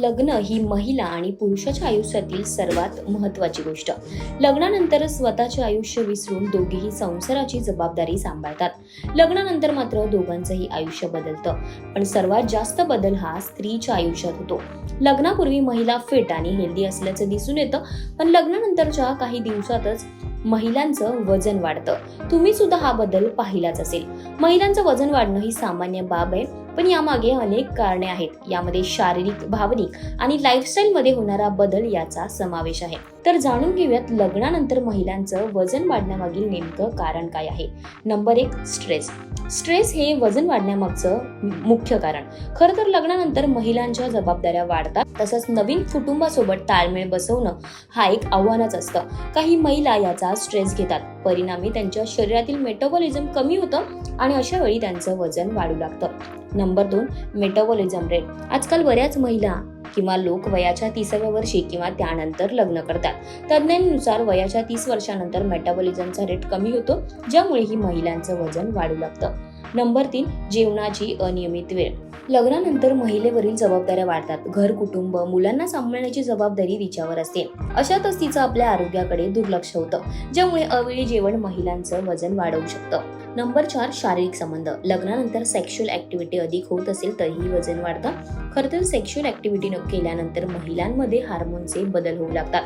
लग्न ही महिला आणि पुरुषाच्या आयुष्यातील सर्वात महत्वाची गोष्ट. लग्नानंतर स्वतःचे आयुष्य विसरून दोघेही संसाराची जबाबदारी सांभाळतात. लग्नानंतर मात्र दोघांचंही आयुष्य बदलतं. पण सर्वात जास्त बदल हा स्त्रीच्या आयुष्यात होतो. लग्नापूर्वी महिला फिट आणि हेल्दी असल्याचं दिसून येतं. पण लग्नानंतरच्या काही दिवसातच महिलांचं वजन वाढतं. तुम्ही सुद्धा हा बदल पाहिलाच असेल. महिलांचं वजन वाढणं ही सामान्य बाब आहे पण यामागे अनेक कारणे आहेत. यामध्ये शारीरिक भावनिक आणि लाईफस्टाईल मध्ये होणारा बदल याचा समावेश आहे. तर जाणून घेऊयात लग्नानंतर महिलांचं वजन वाढण्यामागील नेमकं कारण काय आहे. नंबर एक स्ट्रेस स्ट्रेस हे वजन वाढण्यामागचं मुख्य कारण. खरं तर लग्नानंतर महिलांच्या जबाबदाऱ्या वाढतात तसंच नवीन कुटुंबासोबत ताळमेळ बसवणं हा एक आव्हानच असतं. काही महिला याचा स्ट्रेस घेतात. परिणामी त्यांच्या शरीरातील मेटाबॉलिझम कमी होतं आणि अशा वेळी त्यांचं वजन वाढू लागतं. नंबर दोन मेटाबॉलिझम रेट आजकाल बऱ्याच महिला किंवा लोक वयाच्या तिसाव्या वर्षी किंवा त्यानंतर लग्न करतात. तज्ज्ञांनुसार वयाच्या तीस वर्षानंतर मेटाबॉलिझमचा रेट कमी होतो ज्यामुळे ही महिलांचं वजन वाढू लागतं. नंबर तीन जेवणाची अनियमित वेळ. लग्नानंतर महिलेवरील जबाबदाऱ्या वाढतात. घर कुटुंब मुलांना सांभाळण्याची जबाबदारी तिच्यावर असते. अशातच तिचं आपल्या आरोग्याकडे दुर्लक्ष होतं ज्यामुळे अवेळी जेवण महिलांचं वजन वाढवू शकतं. नंबर चार शारीरिक संबंध. लग्नानंतर सेक्शुअल ऍक्टिव्हिटी अधिक होत असेल तरीही वजन वाढतं. खरं तर सेक्शुअल ऍक्टिव्हिटी केल्यानंतर महिलांमध्ये हार्मोनचे बदल होऊ लागतात.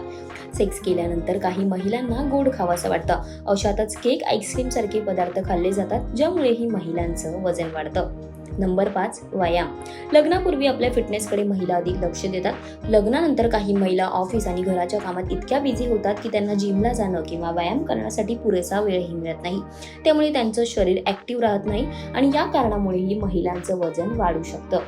सेक्स केल्यानंतर काही महिलांना गोड खावासं वाटतं. अशातच केक आईस्क्रीम सारखे पदार्थ खाल्ले जातात ज्यामुळेही महिलांचं वजन वाढतं. नंबर पाच व्यायाम. लग्नापूर्वी आपल्या फिटनेसकडे महिला अधिक लक्ष देतात. लग्नानंतर काही महिला ऑफिस आणि घराच्या कामात इतक्या बिझी होतात की त्यांना जिमला जाणं किंवा व्यायाम करण्यासाठी पुरेसा वेळही मिळत नाही. त्यामुळे त्यांचं शरीर ऍक्टिव्ह राहत नाही आणि या कारणामुळेही महिलांचं वजन वाढू शकतं.